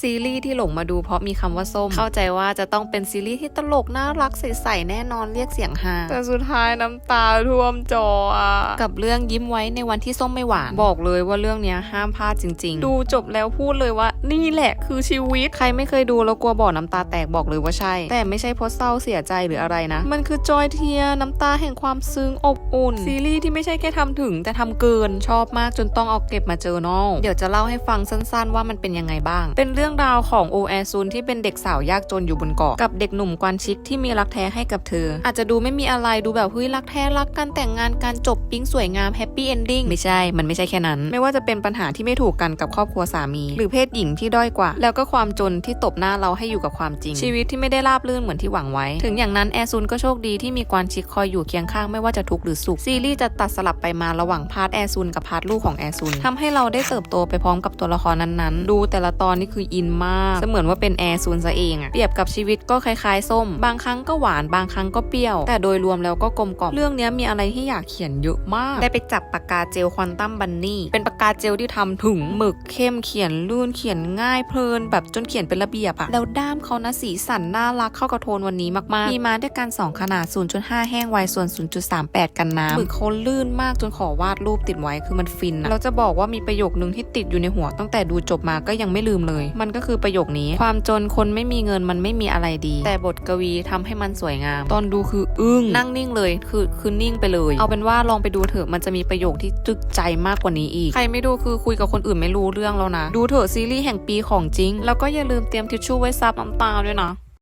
ซีรีส์ที่หลงมาดูเพราะมีคำว่าส้ม เข้าใจว่าจะต้องเป็นซีรีส์ที่ตลกน่ารักใสๆแน่นอนเรียกเสียงฮาแต่สุดท้ายน้ำตาท่วมจออะกับเรื่องยิ้มไว้ในวันที่ส้มไม่หวาน บอกเลยว่าเรื่องเนี้ยห้ามพลาดจริง ๆ ดูจบแล้วพูดเลยว่า นี่แหละคือชีวิต ใครไม่เคยดูแล้วกลัวบ่อน้ำตาแตกบอกเลยว่าใช่ แต่ไม่ใช่เพราะเศร้าเสียใจหรืออะไรนะ มันคือจอยเทียร์น้ำตาแห่งความซึ้งอบอุ่น ซีรีส์ที่ไม่ใช่แค่ทำถึง แต่ทำเกินชอบมากจนต้องเอาเก็บมาเจอนอลเดี๋ยวจะเล่าให้ฟังสั้น ๆ ว่ามันเป็นยังไงบ้าง เป็นเรื่องราวของโอแอซุนที่เป็นเด็กสาวยากจนอยู่บนเกาะกับเด็กหนุ่มกวนชิกที่มีรักแท้ให้กับเธอ อาจจะดูไม่มีอะไรดูแบบเฮ้ยรักแท้รักกันแต่งงานกันจบปิ๊งสวยงามแฮปปี้เอนดิ้งไม่ใช่ มันไม่ใช่แค่นั้น ไม่ว่าจะเป็นปัญหาที่ไม่ถูกกันกับครอบครัวสามี หรือเพศหญิงที่ด้อยกว่า แล้วก็ความจนที่ตบหน้าเราให้อยู่กับความจริง ชีวิตที่ไม่ได้ราบรื่นเหมือนที่หวังไว้ ถึงอย่างนั้นแอซุนก็โชคดีที่มีกวนชิกคอยอยู่เคียงข้างไม่ว่าจะทุกข์หรือสุขซีรีส์จะตัดสลับไปมาระหว่างพาร์ทแอซุนกับพาร์ทลูกของแอซุนทำให้เราได้เติบโตไปพร้อมกับตัวละครนั้นๆ ดูแต่ละตอนนี่คืออินมาก เสมือนว่าเป็นแอซุนซะเองอะเปรียบกับชีวิตก็คล้ายๆส้ม บางครั้งก็หวานบางครั้งก็เปรี้ยว แต่โดยรวมแล้วก็กลมกล่อมเรื่องเนี้ยมีอะไรที่อยากเขียนเยอะมาก ได้ไปจับปากกาเจลควอนตัมบันนี่เป็นปากกาเจลที่ทำถึงหมึกเข้มเขียนลื่นเขียนง่ายเพลิน แบบจนเขียนเป็นระเบียบอะแล้วด้ามเขานะสีสันน่ารักเข้ากับโทนวันนี้มากๆมีมาด้วยกันสองขนาด 0.5 แห้งไวส่วน 0.38 กันน้ำหมึกเขาลื่นมากจนขอวาดรูปติดไว้คือมันฟินอะเราจะบอกว่ามีประโยคนึงที่ติดอยู่ในหัวตั้งแต่ดูจบมาก็ยังไม่ลืมเลยมันก็คือประโยคนี้ ความจนคนไม่มีเงินมันไม่มีอะไรดี แต่บทกวีทำให้มันสวยงาม ตอนดูคืออึ้งนั่งนิ่งเลยคือคือนิ่งไปเลย เอาเป็นว่าลองไปดูเถอะมันจะมีประโยคที่จึกใจมากกว่านี้อีก ใครไม่ดูคือคุยกับคนอื่นไม่รู้เรื่องแล้วนะ ดูเถอะซีรีส์แห่งปีของจริง แล้วก็อย่าลืมเตรียมทิชชู่ไว้ซับน้ำตาด้วยนะ